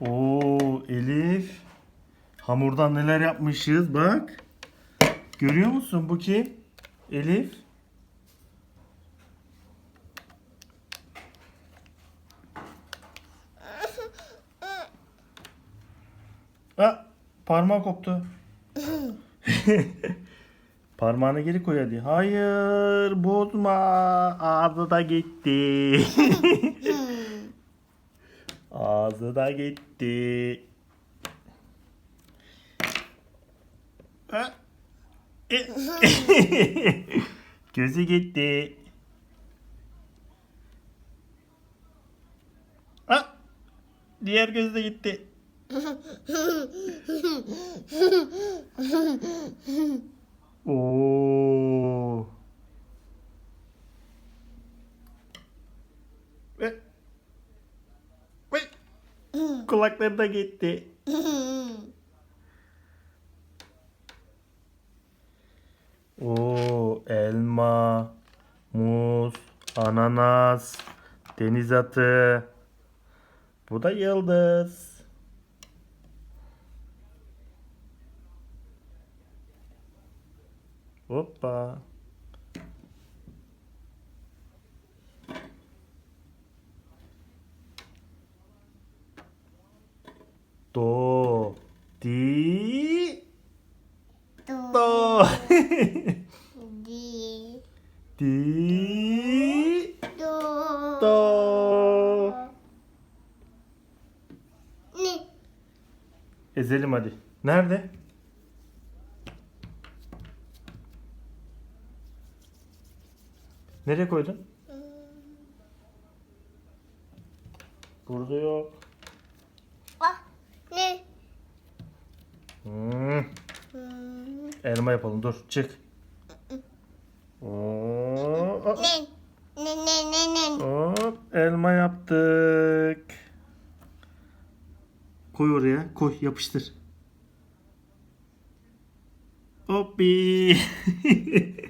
Oo Elif. Hamurdan neler yapmışız bak. Görüyor musun bu kim? Elif. Ha, parmağı koptu. Parmağını geri koy hadi. Hayır, bozma. Ağzı da gitti. Ağzı da gitti. E- Gözü gitti. Ha? Diğer gözü de gitti. Oo. Kulakları da gitti. Oo, elma, muz, ananas, deniz atı. Bu da yıldız. Hoppa. Do, di, do. Di. Di, Do. do. Ne? Ezelim hadi. Nerede? Nereye koydun? Burada yok. Ah. Ne? Hmm, elma yapalım. Dur, çık. Oo, Ne? Ne ne ne ne? Hop, elma yaptık. Koy oraya, koy, yapıştır. Hoppi.